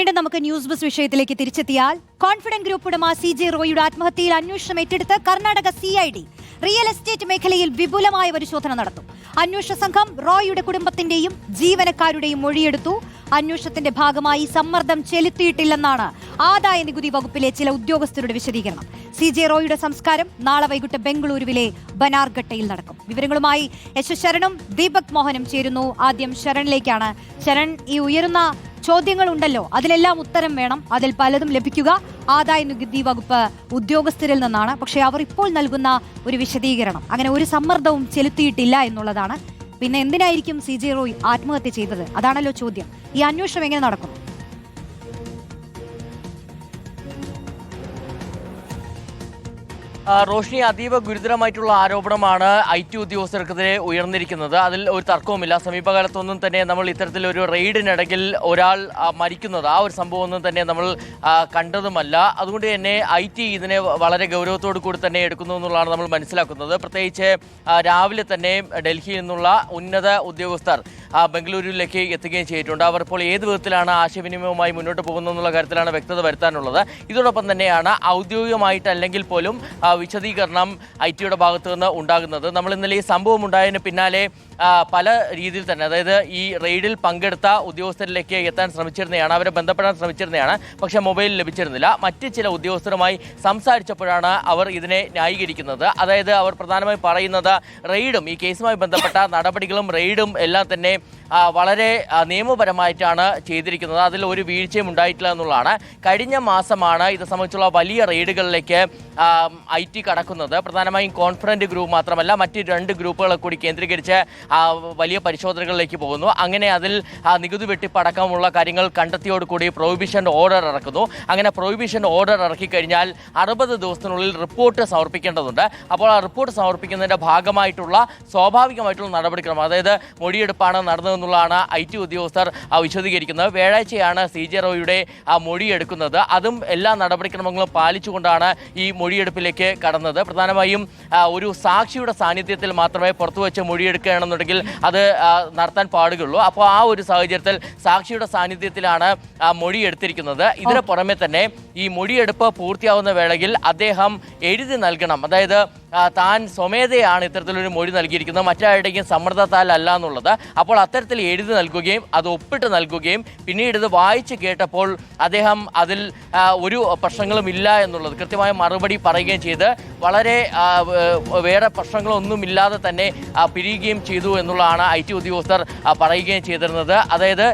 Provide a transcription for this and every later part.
വീണ്ടും നമുക്ക് news bus വിഷയത്തിലേക്ക് തിരിച്ചെത്തിയാൽ കോൺഫിഡന്റ് ഗ്രൂപ്പ് ഉടമ സി ജെ റോയിയുടെ ആത്മഹത്യയിൽ അന്വേഷണം ഏറ്റെടുത്ത് Karnataka C I D real estate മേഖലയിൽ വിപുലമായ പരിശോധന നടത്തും. അന്വേഷണ സംഘം റോയിയുടെ കുടുംബത്തിന്റെയും ജീവനക്കാരുടെയും മൊഴിയെടുത്തു. അന്വേഷണത്തിന്റെ ഭാഗമായി സമ്മർദ്ദം ചെലുത്തിയിട്ടില്ലെന്നാണ് ആദായ നികുതി വകുപ്പിലെ ചില ഉദ്യോഗസ്ഥരുടെ വിശദീകരണം. സി ജെ റോയിയുടെ സംസ്കാരം നാളെ വൈകിട്ട് ബംഗളൂരുവിലെ ബനാർഘട്ടയിൽ നടക്കും. വിവരങ്ങളുമായി എസ് ശരണും ദീപക് മോഹനും ചേരുന്നു. ആദ്യം ശരണിലേക്കാണ്. ശരൺ ഈ ഉയരുന്ന ചോദ്യങ്ങളുണ്ടല്ലോ. അതിലെല്ലാം ഉത്തരം വേണം. അതിൽ പലതും ലഭിക്കുക. ആദായ നികുതി വകുപ്പ് ഉദ്യോഗസ്ഥരിൽ നിന്നാണ്. പക്ഷേ അവർ ഇപ്പോൾ നൽകുന്ന ഒരു വിശദീകരണം. അങ്ങനെ ഒരു സമ്മർദ്ദവും ചെലുത്തിയിട്ടില്ല എന്നുള്ളതാണ്. പിന്നെ എന്തിനായിരിക്കും സി ജെ റോയ് ആത്മഹത്യ ചെയ്തത്? അതാണല്ലോ ചോദ്യം. ഈ അന്വേഷണം എങ്ങനെ നടക്കും? റോഷ്നി അതീവ ഗുരുതരമായിട്ടുള്ള ആരോപണമാണ് ഐ ടി ഉദ്യോഗസ്ഥർക്കെതിരെ ഉയർന്നിരിക്കുന്നത്. അതിൽ ഒരു തർക്കവുമില്ല. സമീപകാലത്തൊന്നും തന്നെ നമ്മൾ ഇത്തരത്തിലൊരു റെയ്ഡിനിടയിൽ ഒരാൾ ആ, മരിക്കുന്നത്. ആ ഒരു സംഭവം ഒന്നും തന്നെ നമ്മൾ കണ്ടതുമല്ല. അതുകൊണ്ട് തന്നെ ഐ ടി ഇതിനെ വളരെ ഗൗരവത്തോടു കൂടി തന്നെ എടുക്കുന്നു എന്നുള്ളതാണ് നമ്മൾ മനസ്സിലാക്കുന്നത്. പ്രത്യേകിച്ച് രാവിലെ തന്നെ ഡൽഹിയിൽ നിന്നുള്ള ഉന്നത ഉദ്യോഗസ്ഥർ ബംഗളൂരുവിലേക്ക് എത്തുകയും ചെയ്തിട്ടുണ്ട്. അവർ ഇപ്പോൾ ഏത് വിധത്തിലാണ് ആശയവിനിമയവുമായി മുന്നോട്ട് പോകുന്നതെന്നുള്ള കാര്യത്തിലാണ് വ്യക്തത വരുത്താനുള്ളത്. ഇതോടൊപ്പം തന്നെയാണ് ഔദ്യോഗികമായിട്ടല്ലെങ്കിൽ പോലും വിശദീകരണം ഐ ടിയുടെ ഭാഗത്തു നിന്ന് ഉണ്ടാകുന്നത്. നമ്മൾ ഇന്നലെ ഈ സംഭവം ഉണ്ടായതിന് പിന്നാലെ പല രീതിയിൽ തന്നെ അതായത് ഈ റെയ്ഡിൽ പങ്കെടുത്ത ഉദ്യോഗസ്ഥരിലേക്ക് എത്താൻ ശ്രമിച്ചിരുന്നതാണ് അവരെ ബന്ധപ്പെടാൻ ശ്രമിച്ചിരുന്നതാണ് പക്ഷേ മൊബൈൽ ലഭിച്ചിരുന്നില്ല. മറ്റ് ചില ഉദ്യോഗസ്ഥരുമായി സംസാരിച്ചപ്പോഴാണ് അവർ ഇതിനെ ന്യായീകരിക്കുന്നത്. അതായത് അവർ പ്രധാനമായും പറയുന്നത് റെയ്ഡും ഈ കേസുമായി ബന്ധപ്പെട്ട നടപടികളും റെയ്ഡും എല്ലാം തന്നെ വളരെ നിയമപരമായിട്ടാണ് ചെയ്തിരിക്കുന്നത്. അതിൽ ഒരു വീഴ്ചയും ഉണ്ടായിട്ടില്ല എന്നുള്ളതാണ്. കഴിഞ്ഞ മാസമാണ് ഇത് സംബന്ധിച്ചുള്ള വലിയ റെയ്ഡുകളിലേക്ക് ഐ ടി കടക്കുന്നത്. പ്രധാനമായും കോൺഫിഡന്റ് ഗ്രൂപ്പ് മാത്രമല്ല മറ്റ് രണ്ട് ഗ്രൂപ്പുകളെ കൂടി കേന്ദ്രീകരിച്ച് വലിയ പരിശോധനകളിലേക്ക് പോകുന്നു. അങ്ങനെ അതിൽ നികുതി വെട്ടിപ്പടക്കമുള്ള കാര്യങ്ങൾ കണ്ടെത്തിയോടുകൂടി പ്രൊഹിബിഷൻ ഓർഡർ ഇറക്കുന്നു. അങ്ങനെ പ്രൊഹിബിഷൻ ഓർഡർ ഇറക്കി കഴിഞ്ഞാൽ അറുപത് ദിവസത്തിനുള്ളിൽ റിപ്പോർട്ട് സമർപ്പിക്കേണ്ടതുണ്ട്. അപ്പോൾ ആ റിപ്പോർട്ട് സമർപ്പിക്കുന്നതിന്റെ ഭാഗമായിട്ടുള്ള സ്വാഭാവികമായിട്ടുള്ള നടപടിക്രമം അതായത് മൊഴിയെടുപ്പാണ് നടന്നതെന്നുള്ളതാണ് ഐ ടി ഉദ്യോഗസ്ഥർ വിശദീകരിക്കുന്നത്. വ്യാഴാഴ്ചയാണ് സി ജെ റോയുടെ ആ മൊഴിയെടുക്കുന്നത്. അതും എല്ലാ നടപടിക്രമങ്ങളും പാലിച്ചുകൊണ്ടാണ് ഈ മൊഴിയെടുപ്പിലേക്ക് കടന്നത്. പ്രധാനമായും ഒരു സാക്ഷിയുടെ സാന്നിധ്യത്തിൽ മാത്രമേ പുറത്തു വെച്ച് മൊഴിയെടുക്കുകയാണെന്നുണ്ടെങ്കിൽ അത് നടത്താൻ പാടുകയുള്ളൂ. അപ്പോൾ ആ ഒരു സാഹചര്യത്തിൽ സാക്ഷിയുടെ സാന്നിധ്യത്തിലാണ് മൊഴി എടുത്തിരിക്കുന്നത്. ഇതിന് പുറമെ തന്നെ ഈ മൊഴിയെടുപ്പ് പൂർത്തിയാവുന്ന വേളയിൽ അദ്ദേഹം എഴുതി നൽകണം. അതായത് താൻ സ്വമേധയാണ് ഇത്തരത്തിലൊരു മൊഴി നൽകിയിരിക്കുന്നത്. മറ്റാരുടെയും സമ്മർദ്ദത്താൽ അല്ല എന്നുള്ളത്. അപ്പോൾ അത്തരത്തിൽ എഴുതി നൽകുകയും അത് ഒപ്പിട്ട് നൽകുകയും പിന്നീട് ഇത് വായിച്ച് കേട്ടപ്പോൾ അദ്ദേഹം അതിൽ ഒരു പ്രശ്നങ്ങളും ഇല്ല എന്നുള്ളത് കൃത്യമായ മറുപടി പറയുകയും ചെയ്ത് വളരെ വേറെ പ്രശ്നങ്ങളൊന്നും ഇല്ലാതെ തന്നെ പിരിയുകയും ചെയ്തു എന്നുള്ളതാണ് ഐ ടി ഉദ്യോഗസ്ഥർ പറയുകയും ചെയ്തിരുന്നത്. അതായത്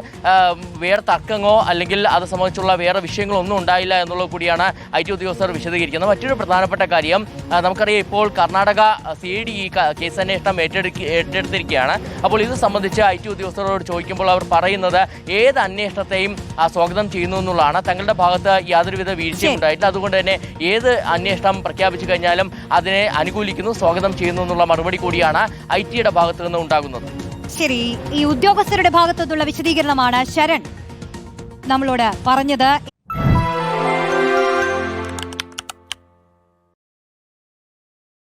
വേറെ തക്കങ്ങോ അല്ലെങ്കിൽ അത് സംബന്ധിച്ചുള്ള വേറെ വിഷയങ്ങളൊന്നും ഉണ്ടായില്ല എന്നുള്ളത് കൂടിയാണ് ഐ ടി ഉദ്യോഗസ്ഥർ വിശദീകരിക്കുന്നത്. മറ്റൊരു പ്രധാനപ്പെട്ട കാര്യം നമുക്കറിയാം ഇപ്പോൾ കർണാടക സി ഡി ഈ കേസ് അന്വേഷണം ഏറ്റെടുക്ക ഏറ്റെടുത്തിരിക്കുകയാണ്. അപ്പോൾ ഇത് സംബന്ധിച്ച് ഐ ടി ഉദ്യോഗസ്ഥരോട് ചോദിക്കുമ്പോൾ അവർ പറയുന്നത് ഏത് അന്വേഷണത്തെയും സ്വാഗതം ചെയ്യുന്നു എന്നുള്ളതാണ്. തങ്ങളുടെ ഭാഗത്ത് യാതൊരുവിധ വീഴ്ചയും. ഉണ്ടായിട്ടില്ല. അതുകൊണ്ട് തന്നെ ഏത് അന്വേഷണം പ്രഖ്യാപിച്ചു കഴിഞ്ഞാലും അതിനെ അനുകൂലിക്കുന്നു സ്വാഗതം ചെയ്യുന്നു എന്നുള്ള മറുപടി കൂടിയാണ് ഐ ടിയുടെ ഭാഗത്തു നിന്ന് ഉണ്ടാകുന്നത്. ശരി. ഈ ഉദ്യോഗസ്ഥരുടെ ഭാഗത്തു നിന്നുള്ള വിശദീകരണമാണ് ശരൺ നമ്മളോട് പറഞ്ഞത്.